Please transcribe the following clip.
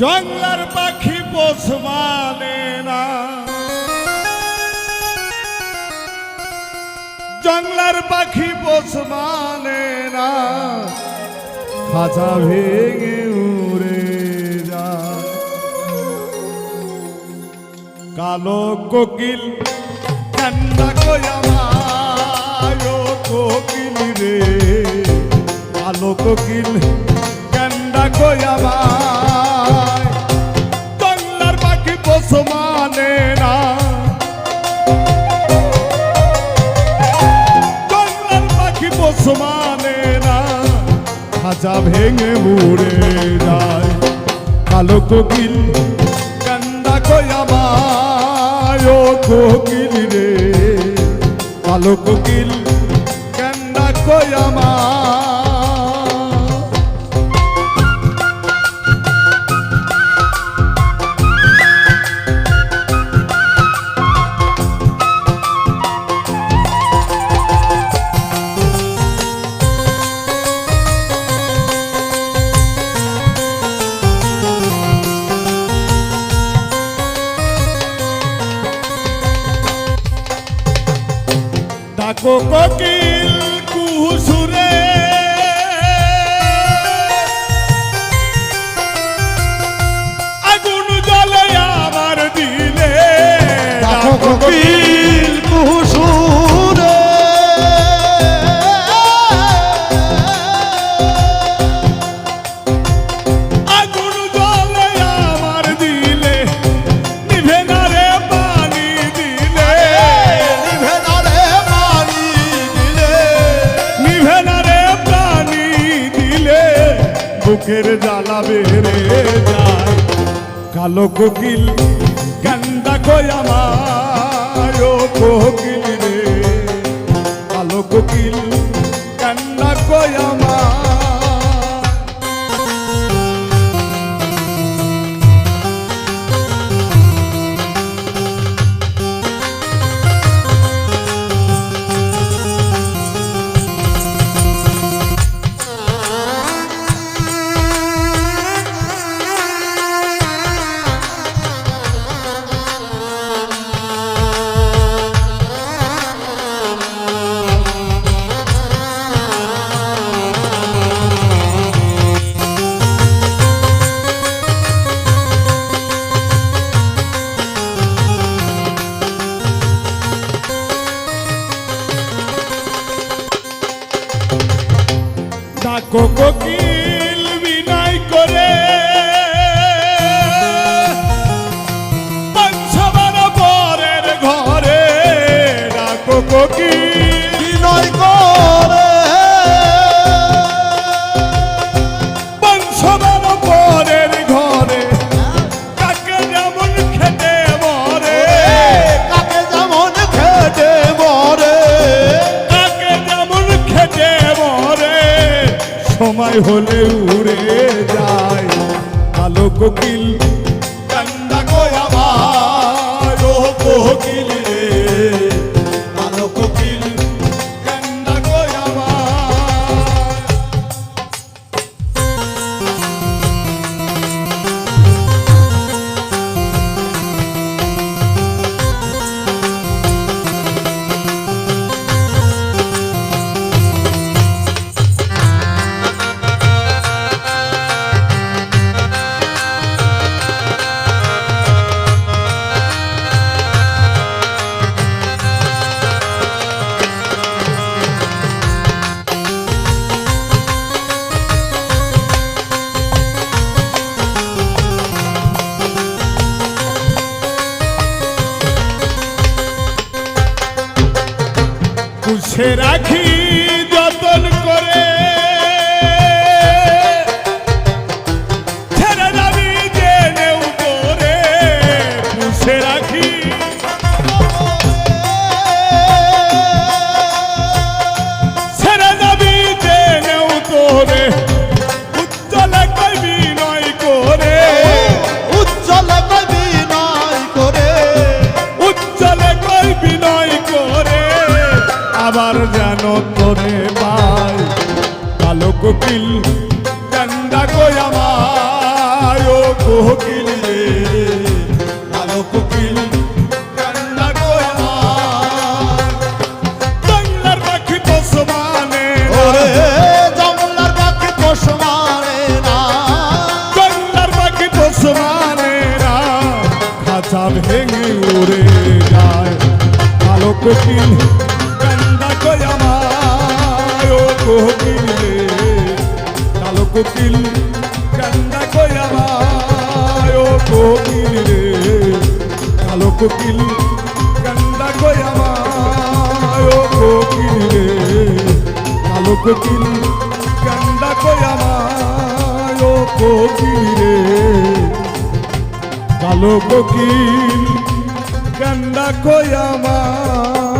জঙ্গলার পাখি পোষ মানে না। জঙ্গলার পাখি পোষ মানে না। খাঁচা ভেঙে উড়ে যায়। কালো কোকিল কান্না কয়ামায় কোকিল রে। কালো কোকিল কান্না কয়ামায় বাংলার পাখি পোষ মানে না। বাংলার পাখি পোষ মানে না। খাঁচা ভেঙে উড়ে যায়। কালো কোকিল কান্দা কয়ামায় ও কোকিল রে। কালো কোকিল কান্দা কয়ামা কোকিল কুহুসুরে জ্বালা বেড়ে যায়। কালো কোকিল কান্দা কয়ামায় ও কোকিল রে। কালো কোকিল কান্দা কয়ামা ডাকো হলে উড়ে যায়। কালো কোকিল পুষে রাখি যতন করে। ছেড়ে যাবি জেনেও করে পুষে রাখি। কোকিল কান্দা কই আমার ও কোকিল রে আলো কোকিল কান্দা কই আমার জঙ্গলার পাখি তো সমানে ওরে জঙ্গলার পাখি তো সমানে না। জঙ্গলার পাখি তো সমানে না। খাঁচা ভেঙে উড়ে যায়। আলো কোকিল কোকিল কান্দা আমায়? ও কোকিল রে, কালো কোকিল কান্দা আমায়? ও কোকিল রে, কালো কোকিল কান্দা কই ও কোকিল রে, কালো কোকিল কান্দা আমার